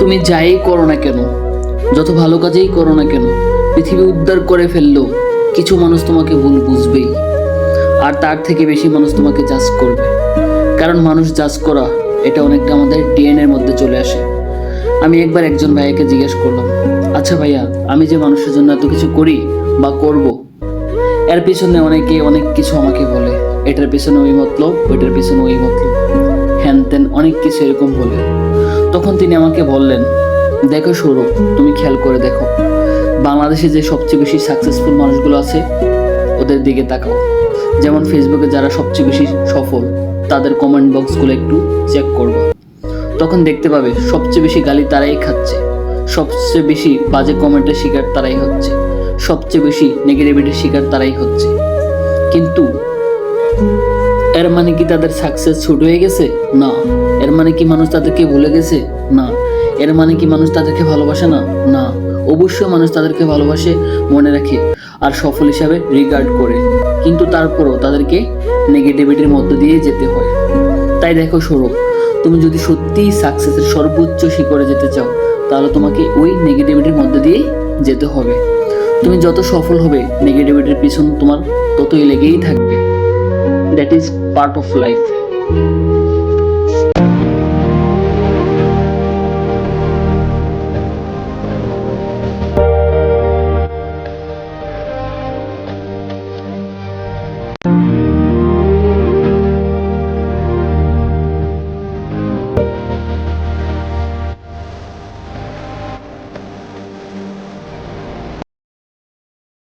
তুমি যাই করো না কেন? যত ভালো কাজেই করো না কেন? পৃথিবী উদ্ধার করে ফেললেও কিছু মানুষ তোমাকে ভুল বুঝবেই। আর তার থেকে বেশি মানুষ তোমাকে জাজ করবে। কারণ মানুষ জাজ করা, এটা অনেকটা আমাদের ডিএনএর মধ্যে চলে আসে। আমি একবার একজন ভাইয়াকে জিজ্ঞেস করলাম আচ্ছা ভাইয়া, আমি যে মানুষের জন্য এত কিছু করি বা করব, এর পিছনে অনেকে অনেক কিছু আমাকে বলে। এটার পিছনে ওই মতলব, ওইটার পিছনে ওই মতলব। হ্যান ত্যান অনেক কিছু এরকম বলে। তখন তিনি আমাকে বললেন, দেখো সৌরভ, তুমি খেয়াল করে দেখো, বাংলাদেশে যে সবচেয়ে বেশি সাকসেসফুল মানুষগুলো আছে, ওদের দিকে তাকাও। যেমন ফেসবুকে যারা সবচেয়ে বেশি সফল, তাদের কমেন্ট বক্সগুলো একটু চেক করব। তখন দেখতে পাবে, সবচেয়ে বেশি গালি তারাই খাচ্ছে, সবচেয়ে বেশি বাজে কমেন্টের শিকার তারাই হচ্ছে, সবচেয়ে বেশি নেগেটিভিটির শিকার তারাই হচ্ছে। কিন্তু এর মানে কি তাদের সাকসেস ছোট হয়ে গেছে? না। এর মানে কি মানুষ তাদেরকে ভুলে গেছে? না। এর মানে কি মানুষ তাদেরকে ভালোবাসে না? না। অবশ্যই মানুষ তাদেরকে ভালোবাসে, মনে রাখে আর সফল হিসাবে রিগার্ড করে। কিন্তু তারপরও তাদেরকে নেগেটিভিটির মধ্য দিয়ে যেতে হয়। তাই দেখো সৌরভ, তুমি যদি সত্যিই সাকসেসের সর্বোচ্চ শিখরে যেতে চাও, তাহলে তোমাকে ওই নেগেটিভিটির মধ্যে দিয়েই যেতে হবে। তুমি যত সফল হবে নেগেটিভিটির পিছন তোমার ততই লেগেই থাকবে। That is part of life